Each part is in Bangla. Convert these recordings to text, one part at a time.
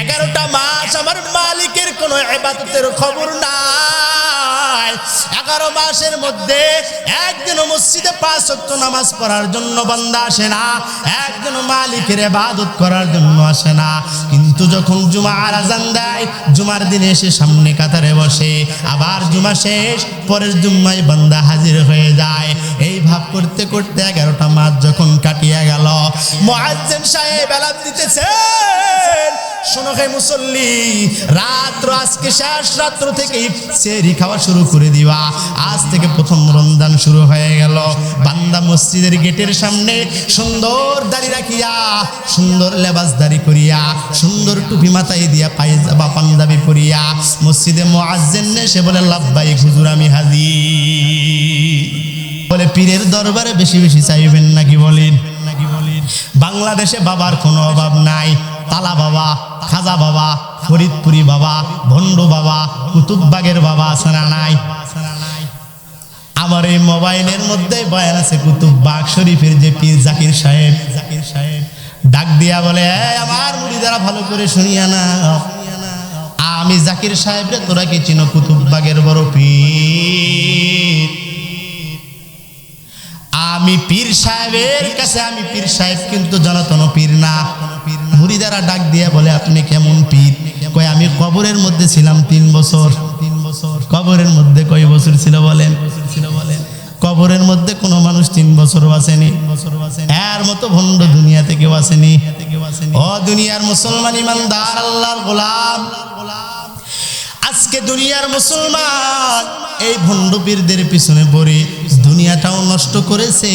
এগারোটা মাস আমার মালিকের কোনো এবাদতের খবর নাই। এগারো মাসের মধ্যে একদিনও মসজিদে পাঁচ ওয়াক্ত নামাজ পড়ার জন্য বান্দা আসে না একদিনও মালিকের এবাদত করার জন্য আসে না। কিন্তু যখন জুমার আজান দেয়, জুমার দিনে এসে সামনে কাতারে বসে, আবার জুমা শেষ, পরের জুম্মায় বান্দা হাজির হয়ে যায়। এই ভাব করতে করতে এগারোটা মাস যখন কাটিয়ে গেল মহাজ্জেন সাহেব এলাপ দিতেছেন শোনো মুসল্লি, রাত্র আজকে শেষ রাত্র খাওয়া শুরু করে দিবা। আজ থেকে প্রথম শুরু হয়ে গেল। বান্দা মসজিদের গেটের সামনে সুন্দর দাড়ি রাখিয়া, সুন্দর দাড়ি করিয়া, সুন্দর টুপি মাথায় দিয়া পায়জামা, পাঞ্জাবি পরিয়া মসজিদে সে বলে লাভবাই হুজুর, আমি হাজির। বলে, পীরের দরবারে বেশি বেশি চাইবেন নাকি বলেন নাকি বলেন? বাংলাদেশে বাবার কোনো অভাব নাই। তালা বাবা খাজা বাবা, ফরিদপুরি বাবা, ভণ্ড বাবা, কুতুববাগের বাবা আছে নাই। আমার এই মোবাইলের মধ্যে বয়ান আছে, কুতুববাগ শরীফের যে পীর জাকির সাহেব। জাকির সাহেব ডাক দিয়া বলে আমার মুড়ি দ্বারা ভালো করে শুনিয়া না আমি জাকির সাহেব রে, তোরা কি চিনো কুতুববাগের বড় পীর? আমি পীর সাহেবের কাছে, আমি পীর সাহেব কিন্তু জনতন পীর না। মুড়িদারা ডাক দিয়ে বলে, আপনি কেমন পীর? কয়, আমি কবরের মধ্যে ছিলাম তিন বছর। তিন বছর কবরের মধ্যে কয় বছর ছিল বলেন? ছিল বলেন কবরের মধ্যে কোনো মানুষ তিন বছর বাসেনি এর মতো ভণ্ড দুনিয়া থেকে আসেনি। ও দুনিয়ার মুসলমান ইমানদার, আল্লাহর গোলাম। আজকে দুনিয়ার মুসলমান, এই ভণ্ডপীরদের পিছনে পড়ে দুনিয়াটাও নষ্ট করেছে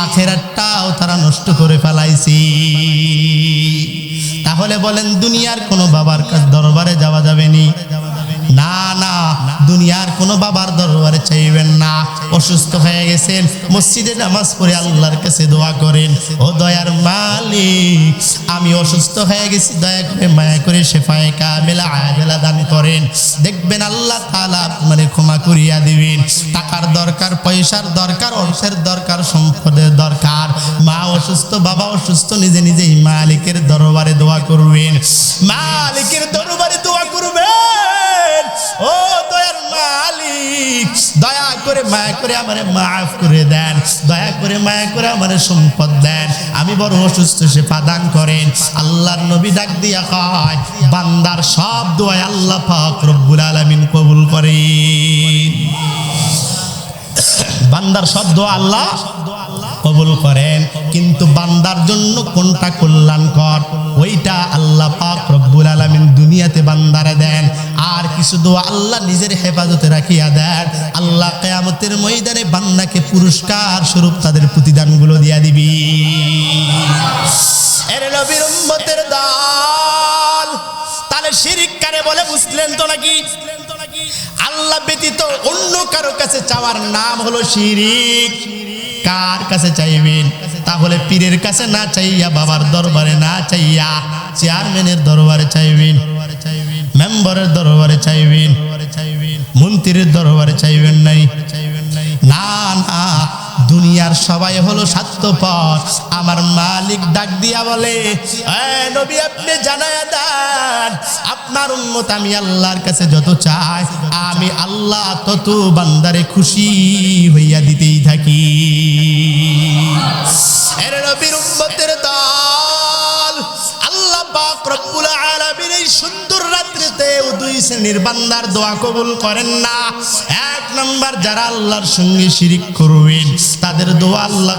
আখেরাটাও তারা নষ্ট করে ফেলাইছে। তাহলে বলেন, দুনিয়ার কোনো বাবার কাছে দরবারে যাওয়া যাবে নি? না না, দুনিয়ার কোনো বাবার দরবারে চাইবেন না। অসুস্থ হয়ে গেছেন মসজিদে নামাজ পড়ে আল্লাহর কাছে দোয়া করেন, ও দয়ার মালিক, আমি অসুস্থ হয়ে গেছি, দয়া করে মায়া করে শেফায়ে কামেলা আয়াজেলা দান করেন। দেখবেন আল্লাহ তাআলা আপনারে ক্ষমা করিয়া দিবেন। টাকার দরকার, পয়সার দরকার, অর্থের দরকার, সম্পদের দরকার। মা অসুস্থ, বাবা অসুস্থ, নিজে নিজেই মালিকের দরবারে দোয়া করবেন। মালিকের দরবারে দোয়া করবেন। দয়া করে মায়া করে আমারে মাফ করে দেন, দয়া করে মায়া করে আমারে সম্পদ দেন, আমি বড় অসুস্থ, সে দান করেন। আল্লাহর নবী ডাক দিয়া কয়, বান্দার সব দোয়া আল্লাহ পাক রব্বুল আলামিন কবুল করেন। বান্দার সব দোয়া আল্লাহ কবুল করেন, কিন্তু বান্দার জন্য কোনটা কল্যাণকর? ওইটা আল্লাহ পাক রব্বুল আলামিন দুনিয়াতে বান্দারে দেন আর কিছু দোয়া আল্লাহ নিজের হেফাজতে রাখিয়া দেন। আল্লাহ কেয়ামতের ময়দানে বান্নাকে পুরস্কার স্বরূপ তাদের প্রতিদানগুলো দিয়া দিবি। তাহলে কারে বলে আল্লাহ ব্যতীত অন্য কারও কাছে চাওয়ার নাম হলো শিরিক। কার কাছে চাইবেন? তাহলে পীরের কাছে না চাইয়া, বাবার দরবারে না চাইয়া, চেয়ারম্যানের দরবারে চাইবেন। মেম্বারের দরবারে চাইবেন। মন্ত্রীর দরবারে চাইবেন নাই। না না, দুনিয়ার সবাই হলো স্বার্থপর। আমার মালিক ডাক দিয়া বলে নবী, আপনি জানায় দেন। আপনার উন্মত আমি আল্লাহর কাছে যত চাই, আমি আল্লাহ তত বান্দারে খুশি হইয়া দিতেই থাকি। এর নবীর আল্লাহ না। যারা তাদের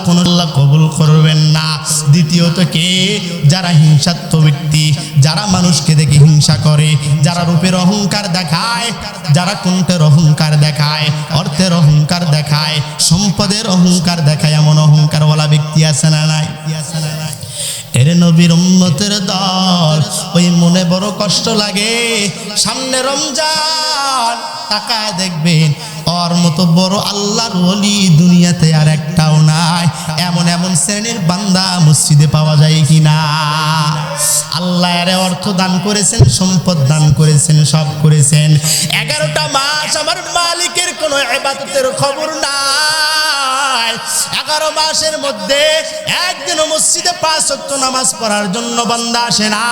কোন আল্লাহ কবুল করবেন না। দ্বিতীয়ত কে? যারা ব্যক্তি, যারা মানুষকে দেখে হিংসা করে, যারা রূপের অহংকার দেখায়, যারা কণ্ঠের অহংকার দেখায়, অর্থের অহংকার দেখায়, সম্পদের অহংকার দেখায়, এমন অহংকারওয়ালা ব্যক্তি আছে না নাই? এর নবীর উম্মতের দল, ওই মনে বড় কষ্ট লাগে। সামনে রমজান, তাকায় দেখবেন হওয়ার মতো বড় আল্লাহর ওলি দুনিয়াতে আর একটাও নাই। এমন এমন শ্রেণির বান্দা মসজিদে পাওয়া যায় কি না আল্লাহ এর অর্থ দান করেছেন, সম্পদ দান করেছেন, সব করেছেন। এগারোটা মাস আমার মালিকের কোনো এবাদতের খবর নাই। এগারো মাসের মধ্যে একদিনও মসজিদে পাঁচ ওয়াক্ত নামাজ পড়ার জন্য বান্দা আসে না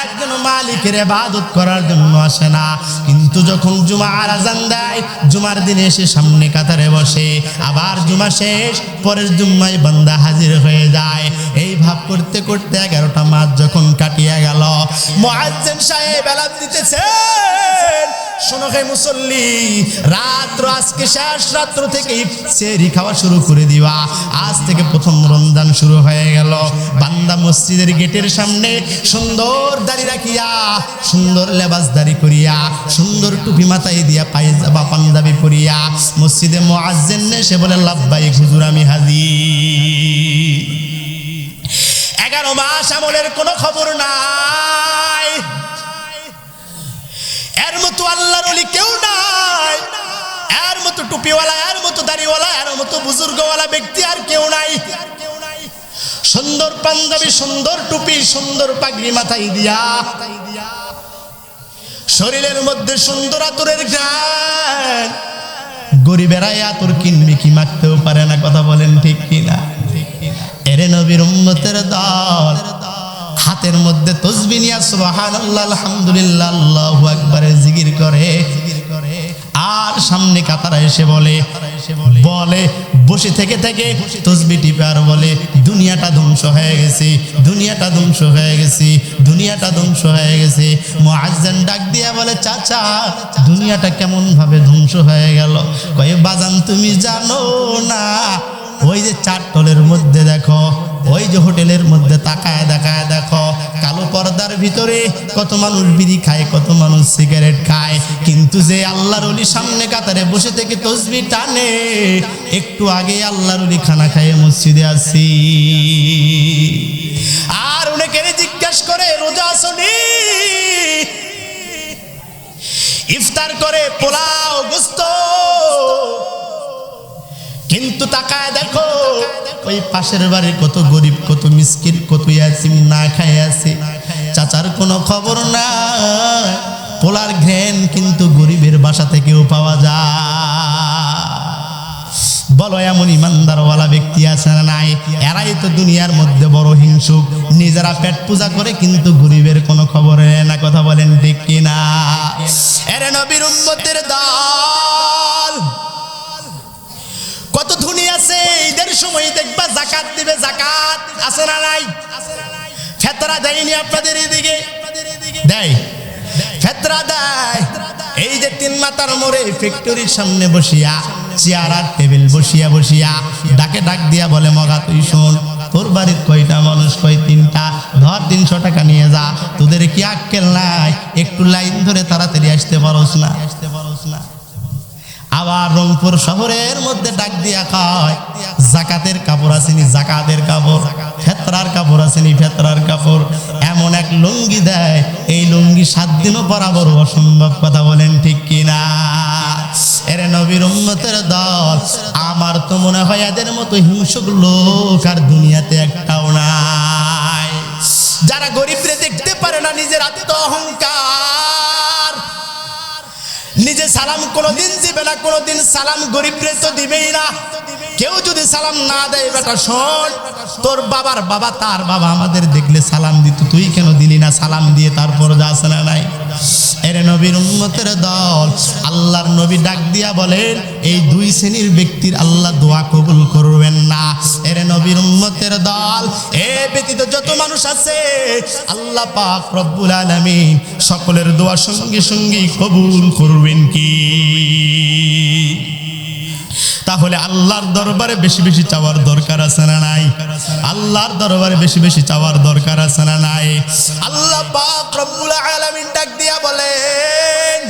একদিনও মালিকের ইবাদত করার জন্য আসে না। কিন্তু যখন জুমার আজান দেয়, জুমার দিনে এসে সামনে কাতারে বসে, আবার জুমা শেষ, পরের জুম্মায় বান্দা হাজির হয়ে যায়। এই ভাব করতে করতে এগারোটা মাস যখন কাটিয়ে গেল মুআজ্জিন সাহেব এলান দিতেছেন শোনো মুসল্লি, রাত্র আজকে শেষ রাত্র থেকে সেরি খাওয়া শুরু করে দিবা। আজ থেকে প্রথম রমজান শুরু হয়ে গেল। বান্দা মসজিদের গেটের সামনে সুন্দর দাড়ি রাখিয়া, সুন্দর লেবাস দাড়ি করিয়া, সুন্দর টুপি মাথায় দিয়া পায়জামা, পাঞ্জাবি পরিয়া মসজিদে মুআজ্জিন সে বলে, লাব্বাইক হুজুর, আমি হাজির। এগারো মাস আমলের কোনো খবর নাই। এর মতো আল্লাহর অলি কেউ নাই। এর মতো টুপিওয়ালা, এর মতো দাড়িওয়ালা, এর মতো বুজুর্গওয়ালা ব্যক্তি আর কেউ নাই। সুন্দর পাঞ্জাবি, সুন্দর টুপি, সুন্দর পাগড়ি মাথায় দিয়া, শরীরের মধ্যে সুন্দর আতরের গান গরিবেরাই আতর কিনবে কি মাখতেও পারে না, কথা বলেন ঠিক কিনা? এরে নবীর উম্মতের দল। হাতের মধ্যে তসবি নিয়া আলহামদুলিল্লাহ, আল্লাহু আকবারের জিকির করে। আর সামনে কাতারা এসে বলে বলে, বসে থেকে থেকে তসবি টিপে আর বলে, দুনিয়াটা ধ্বংস হয়ে গেছে, দুনিয়াটা ধ্বংস হয়ে গেছে, দুনিয়াটা ধ্বংস হয়ে গেছে। মুআজ্জিন ডাক দিয়া বলে, চাচা, দুনিয়াটা কেমন ভাবে ধ্বংস হয়ে গেল? কয়ে, বাজান, তুমি জানো না? ওই যে চার টলের মধ্যে দেখো ওই যে হোটেলের মধ্যে তাকায় দেখায় দেখো, কালো পর্দার ভিতরে কত মানুষ বিড়ি খায়, কত মানুষ সিগারেট খায়। কিন্তু যে আল্লাহর অলি সামনে কাতারে বসে থেকে তসবি টানে, একটু আগে আল্লাহর অলি খানা খাইয়ে মসজিদে আসি। আর অনেকের জিজ্ঞাসা করে, রোজা আসনি? ইফতার করে পোলাও, গোস্ত। কিন্তু তাকায় দেখো, ওই পাশের বাড়ির কত গরিব, কত মিসকিন, কত ইয়াসিম না খায় আছে। চাচার কোনো খবর না পোলার ঘ্রেন কিন্তু গরিবের বাসা থেকেও পাওয়া যায়। বলো, এমন ইমানদারওয়ালা ব্যক্তি আছে না নাই? এরাই তো দুনিয়ার মধ্যে বড় হিংসুক। নিজেরা পেট পূজা করে কিন্তু গরিবের কোনো খবর না কথা বলেন ঠিক কিনা? এরে নবীর উম্মতের দল! ধনী আছে সময় দেখবা জাকাত দিবে, জাকাত আছে না নাই? ফেতরা দেয়নি আপনাদের এদিকে? দেয়। ফেতরা দেয়। এই যে তিন মাতার মোড়ে ফ্যাক্টরির সামনে বসিয়া, চেয়ার আর টেবিল বসিয়া বসিয়া ডাকে ডাক দিয়া বলে, মগা, তুই শোন, তোর বাড়ির কয়টা মানুষ, কয় তিনটা? ধর, তিনশো টাকা নিয়ে যা। তোদের কি আক্কেল নাই? একটু লাইন ধরে তাড়াতাড়ি আসতে পারোস না। আবার রংপুর শহরের মধ্যে ডাক দিয়া খায়। জাকাতের কাপড় আসেনি, জাকাতের কাপড়। ফেতরার কাপড় আসেনি, ফেতরার কাপড়। এমন এক লুঙ্গি দেয়, এই লুঙ্গি সাত দিনও বরাবর অসম্ভব কথা বলেন ঠিক কিনা? এরে নবীর দল, আমার তো মনে হয় এদের মতো হিংসুক লোক আর দুনিয়াতে একটাও নাই। যারা গরিবরে দেখতে পারে না, নিজের আত্ম অহংকার। নিজে সালাম কোনোদিন দিবে না, কোনোদিন সালাম গরিবরে তো দিবেই না। কেউ যদি সালাম না দেয়, বেটা শোন, তোর বাবার বাবা, তার বাবা আমাদের দেখলে সালাম দিত, তুই কেন দিলি না? সালাম দিয়ে তারপর যাস না নাই? এর নবীর উন্মতের দল আল্লাহর নবী ডাক দিয়া বলেন, এই দুই শ্রেণির ব্যক্তির আল্লাহ দোয়া কবুল করবেন না। এরে নবীর উম্মতের দল, এ ব্যতীত যত মানুষ আছে, আল্লাহ পাক রব্বুল আলামিন সকলের দোয়া সঙ্গে সঙ্গে কবুল করবেন কি? তাহলে আল্লাহর দরবারে বেশি বেশি চাওয়ার দরকার আছে না নাই? আল্লাহর দরবারে বেশি বেশি চাওয়ার দরকার আছে না নাই? আল্লাহ পাক রব্বুল আলামিন ডাক দিয়া বলেন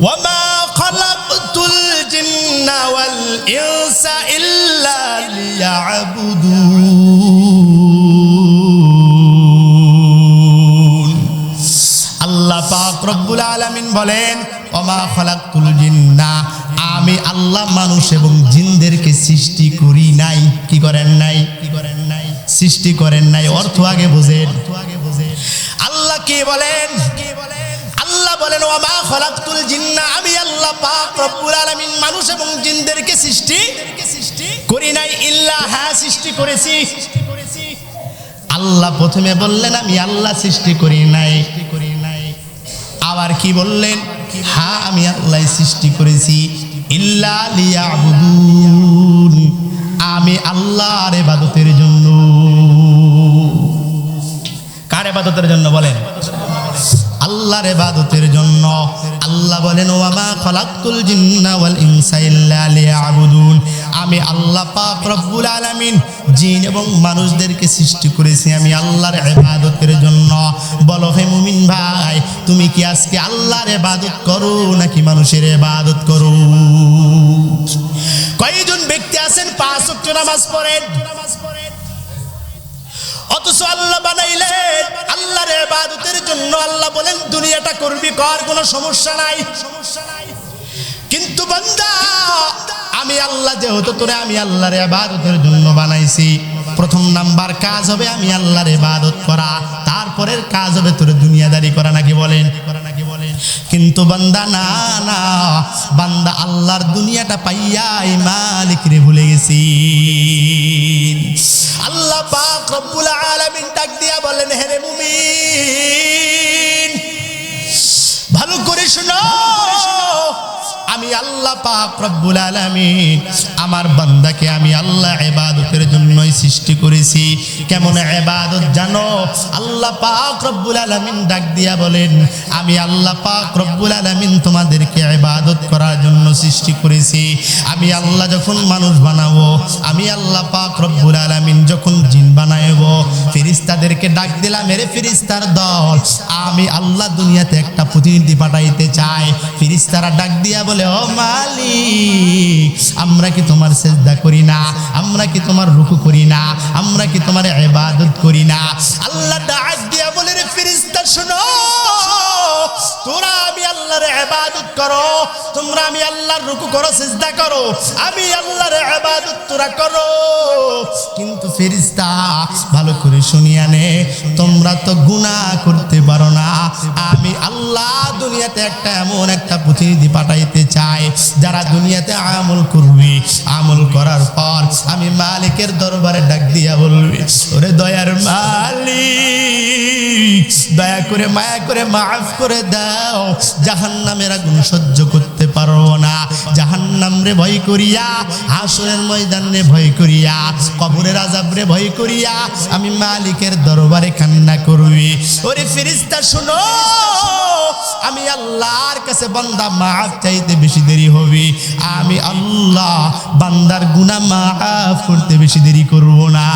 وما خلقت الجن والإنس إلا ليعبدون আল্লাহ পাক রব্বুল আলামিন বলেন ও অমা খলাকুল জিন্না আমি আল্লাহ মানুষ এবং জিনদেরকে সৃষ্টি করি নাই কি করেন নাই কি করেন নাই সৃষ্টি করেন নাই অর্থ আগে বোঝেন আল্লাহ কি বলেন কি বলেন আল্লাহ বলেন ওমা খলাকুল জিন্না। আমি আল্লাহ পাক রব্বুল মানুষ এবং জিনদেরকে সৃষ্টি সৃষ্টি করি নাই, ইল্লা হ্যাঁ সৃষ্টি করেছি। আল্লাহ প্রথমে বললেন, আমি আল্লাহ সৃষ্টি করি নাই। করি নাই আবার কি বললেন? হ্যাঁ আমি আল্লাহ সৃষ্টি করেছি। ইল্লা লিয়াবুদুন। আমি আল্লাহর ইবাদতের জন্য। কার ইবাদতের জন্য আল্লাহর ইবাদতের জন্য। আল্লাহ বলেন, ওয়ামা খালাকতুল জিন্না ওয়াল ইনসা ইল্লা লিয়াবুদুন। আমি আল্লাহ পাক রব্বুল আলামিন জিন এবং মানুষদেরকে সৃষ্টি করেছি আমি আল্লাহর ইবাদতের জন্য। বলো, হে মুমিন ভাই, তুমি কি আজকে আল্লাহর ইবাদত করো নাকি মানুষের ইবাদত করো? কয়জন ব্যক্তি আছেন? পাঁচ ওয়াক্ত নামাজ পড়েন। অথচ আল্লাহ বানাইলেন। আল্লাহর ইবাদতের জন্য আল্লাহ বলেন, দুনিয়াটা করবি কর, কোনো সমস্যা নাই। সমস্যা নাই কিন্তু বান্দা, আমি আল্লাহ যেহেতু তোরে, আমি আল্লাহর ইবাদতের জন্য বানাইছি। প্রথম নাম্বার কাজ হবে আমি আল্লাহর ইবাদত করা। তারপরের কাজ হবে তোরে দুনিয়াদারি করা, নাকি বলেন? করা নাকি কিন্তু বান্দা, না না, বান্দা আল্লাহর দুনিয়াটা পাইয়া এই মালিক রে ভুলে গেছি। আল্লাহ পাক রব্বুল আলামিন ডাক দিয়া বলেন, হে রে মুমিন, ভালো করে শোনো। আমি আল্লাহ পাক রব্বুল আলামিন। আমার বান্দাকে আমি আল্লাহ ইবাদতের জন্যই সৃষ্টি করেছি। কেমন ইবাদত জানো? আল্লাহ পাক রব্বুল আলামিন ডাক দিয়া বলেন, আমি আল্লাহ পাক রব্বুল আলামিন তোমাদেরকে ইবাদত করার জন্য সৃষ্টি করেছি। আমি আল্লাহ যখন মানুষ বানাবো, আমি আল্লাহ পাক রব্বুল আলামিন যখন জিন বানাইবো ফেরেশতাদেরকে ডাক দিলাম, এরে ফেরেশতার দল, আমি আল্লাহ দুনিয়াতে একটা প্রতিনিধি পাঠাইতে চাই। ফেরেশতারা ডাক দিয়া বলে মালিক, আমরা কি তোমার চেষ্টা করি না? আমরা কি তোমার রুকু করি না? আমরা কি তোমার এবাদত করি না? আল্লাহ ডাক দিয়া বলে রে ফিরিস্তা শোনো, তোরা আমি আল্লাহর ইবাদত করো, তোমরা আমি আল্লাহর রুকু করো চেষ্টা করো, আমি আল্লাহর ইবাদত তোরা করো। কিন্তু ফেরেশতা ভালো করে শুনিয়া নে, তোমরা তো গুনাহ করতে পারো না। আমি আল্লাহ দুনিয়াতে একটা এমন একটা প্রতিনিধি পাঠাইতে চাই, যারা দুনিয়াতে আমল করবে। আমল করার পর আমি মালিকের দরবারে ডাক দিয়া বলবে, ওরে দয়ার মালিক, দয়া করে মায়া করে মাফ করে দাও, জাহান্নামের আগুন সহ্য করতে পারব না। জাহান্নাম রে ভয় করিয়া, হাসরের ময়দান রে ভয় করিয়া, কবরের আজাব রে ভয় করিয়া, আমি মালিকের দরবারে কান্না করবি ওরে ফেরিস্তা শুনো, আমি আল্লাহর কাছে বান্দা মাফ চাইতে বেশি দেরি হবি। আমি আল্লাহ বান্দার গুনাহ মাফ করতে বেশি দেরি করব না।